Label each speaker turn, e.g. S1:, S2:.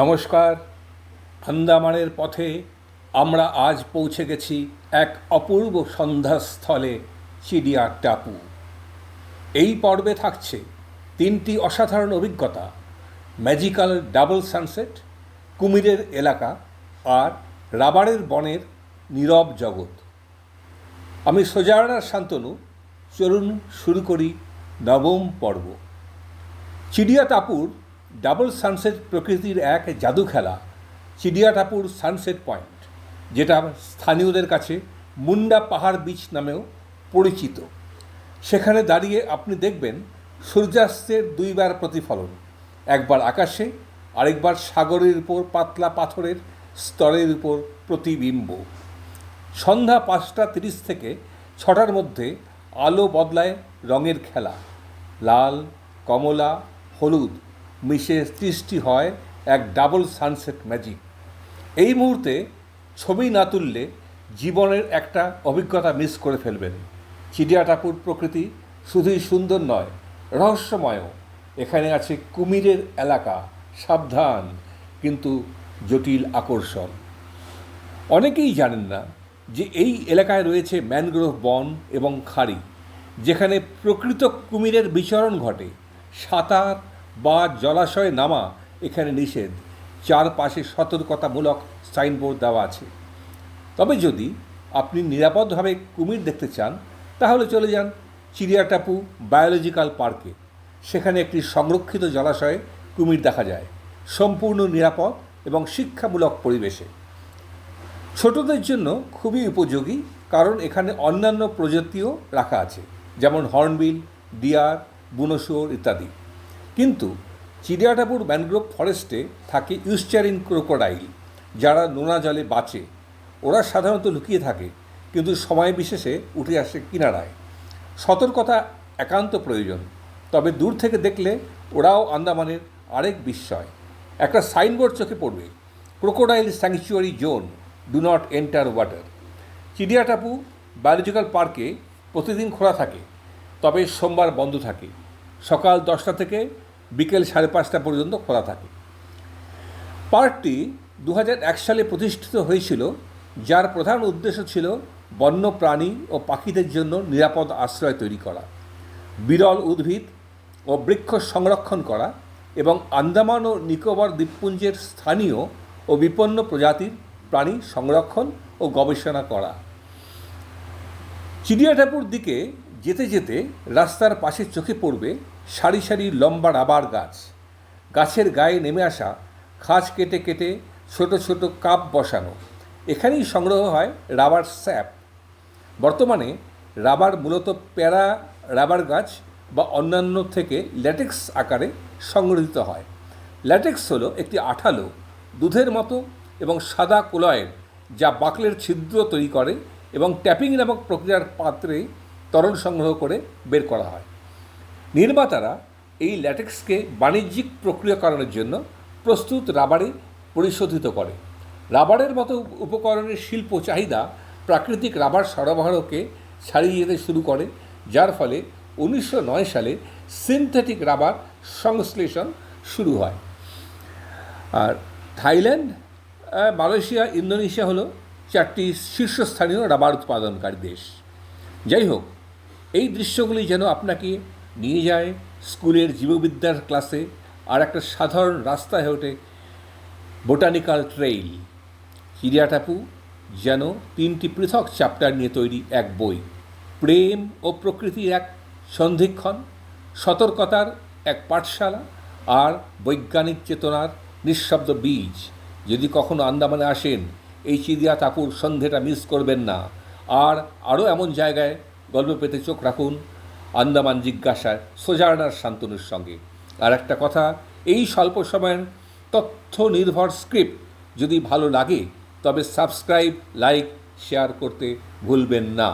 S1: নমস্কার। আন্দামানের পথে আমরা আজ পৌঁছে গেছি এক অপূর্ব সন্ধ্যাস্থলে চিড়িয়া টাপু। এই পর্বে থাকছে তিনটি অসাধারণ অভিজ্ঞতা, ম্যাজিক্যাল ডাবল সানসেট, কুমিরের এলাকা আর রাবারের বনের নীরব জগৎ। আমি সোজারার শান্তনু, চলুন শুরু করি নবম পর্ব। চিড়িয়া টাপুর ডাবল সানসেট প্রকৃতির এক জাদু খেলা, চিড়িয়া টাপুর সানসেট পয়েন্ট, যেটা স্থানীয়দের কাছে মুন্ডা পাহাড় বিচ নামেও পরিচিত। সেখানে দাঁড়িয়ে আপনি দেখবেন সূর্যাস্তের দুইবার প্রতিফলন, একবার আকাশে, আরেকবার সাগরের উপর পাতলা পাথরের স্তরের উপর প্রতিবিম্ব। সন্ধ্যা পাঁচটা তিরিশ থেকে ছটার মধ্যে আলো বদলায় রঙের খেলা, লাল, কমলা, হলুদ মিশে সৃষ্টি হয় এক ডাবল সানসেট ম্যাজিক। এই মুহূর্তে ছবি না তুললে জীবনের একটা অভিজ্ঞতা মিস করে ফেলবেন। চিড়িয়াটাপুর প্রকৃতি শুধুই সুন্দর নয়, রহস্যময়ও। এখানে আছে কুমিরের এলাকা, সাবধান কিন্তু জটিল আকর্ষণ। অনেকেই জানেন না যে এই এলাকায় রয়েছে ম্যানগ্রোভ বন এবং খাড়ি, যেখানে প্রকৃত কুমিরের বিচরণ ঘটে। সাঁতার বা জলাশয়ে নামা, এখানে নিষেধ। চারপাশে সতর্কতামূলক সাইনবোর্ড দেওয়া আছে। তবে যদি আপনি নিরাপদভাবে কুমির দেখতে চান, তাহলে চলে যান চিড়িয়াটাপু বায়োলজিক্যাল পার্কে। সেখানে একটি সংরক্ষিত জলাশয়ে কুমির দেখা যায়, সম্পূর্ণ নিরাপদ এবং শিক্ষামূলক পরিবেশে। ছোটদের জন্য খুবই উপযোগী, কারণ এখানে অন্যান্য প্রজাতিও রাখা আছে, যেমন হর্নবিল, ডিয়ার, বুনোশুয়োর ইত্যাদি। কিন্তু চিড়িয়াটাপুর ম্যানগ্রোভ ফরেস্টে থাকে ইউস্টারিন ক্রোকোডাইল, যারা নোনা জলে বাঁচে। ওরা সাধারণত লুকিয়ে থাকে, কিন্তু সময় বিশেষে উঠে আসে কিনারায়। সতর্কতা একান্ত প্রয়োজন, তবে দূর থেকে দেখলে ওরাও আন্দামানের আরেক বিস্ময়। একটা সাইনবোর্ড চোখে পড়বে, crocodile sanctuary zone, do not enter water. Chidiyatapu biological পার্কে প্রতিদিন খোলা থাকে, তবে সোমবার বন্ধ থাকে। সকাল দশটা থেকে বিকেল সাড়ে পাঁচটা পর্যন্ত খোলা থাকে। পার্কটি দু সালে প্রতিষ্ঠিত হয়েছিল, যার প্রধান উদ্দেশ্য ছিল বন্য প্রাণী ও পাখিদের জন্য নিরাপদ আশ্রয় তৈরি করা, বিরল উদ্ভিদ ও বৃক্ষ সংরক্ষণ করা এবং আন্দামান ও নিকোবর দ্বীপপুঞ্জের স্থানীয় ও বিপন্ন প্রজাতির প্রাণী সংরক্ষণ ও গবেষণা করা। চিড়িয়াটাপুর দিকে যেতে যেতে রাস্তার পাশে চোখে পড়বে সারি সারি লম্বা রাবার গাছ। গাছের গায়ে নেমে আসা খাঁজ কেটে কেটে ছোট ছোট কাপ বসানো। এখানেই সংগ্রহ হয় রাবার স্যাপ। বর্তমানে রাবার মূলত প্যারা রাবার গাছ বা অন্যান্য থেকে ল্যাটেক্স আকারে সংগৃহীত হয়। ল্যাটেক্স হলো একটি আঠালো, দুধের মতো এবং সাদা কোলয়েড যা বাকলের ছিদ্র তৈরি করে এবং ট্যাপিং নামক প্রক্রিয়ার পাত্রে তরল সংগ্রহ করে বের করা হয়। নির্মাতারা এই ল্যাটেক্সকে বাণিজ্যিক প্রক্রিয়াকরণের জন্য প্রস্তুত রাবারে পরিশোধিত করে। রাবারের মতো উপকরণের শিল্প চাহিদা প্রাকৃতিক রাবার সরবরাহকে ছাড়িয়ে যেতে শুরু করে, যার ফলে উনিশশো নয় সালে সিনথেটিক রাবার সংশ্লেষণ শুরু হয়। আর থাইল্যান্ড মালয়েশিয়া, ইন্দোনেশিয়া হলো চারটি শীর্ষস্থানীয় রাবার উৎপাদনকারী দেশ। যাই হোক এই দৃশ্যগুলি যেন আপনাকে নিয়ে যায় স্কুলের জীববিদ্যার ক্লাসে আর একটা সাধারণ রাস্তা হয়ে ওঠে বোটানিক্যাল ট্রেইল। চিড়িয়াটাপু যেন তিনটি পৃথক চ্যাপ্টার নিয়ে তৈরি এক বই। প্রেম ও প্রকৃতির এক সন্ধিক্ষণ, সতর্কতার এক পাঠশালা আর বৈজ্ঞানিক চেতনার নিঃশব্দ বীজ। যদি কখনো আন্দামানে আসেন, এই চিড়িয়া টাপুর সন্ধেটা মিস করবেন না। আর আরও এমন জায়গায় গল্প পেতে চোখ রাখুন আন্দামান জিজ্ঞাসায় সোজার্নার শান্তনুর সঙ্গে। আর একটা কথা, এই স্বল্প সময়ের তথ্য নির্ভর স্ক্রিপ্ট যদি ভালো লাগে, তবে সাবস্ক্রাইব, লাইক, শেয়ার করতে ভুলবেন না।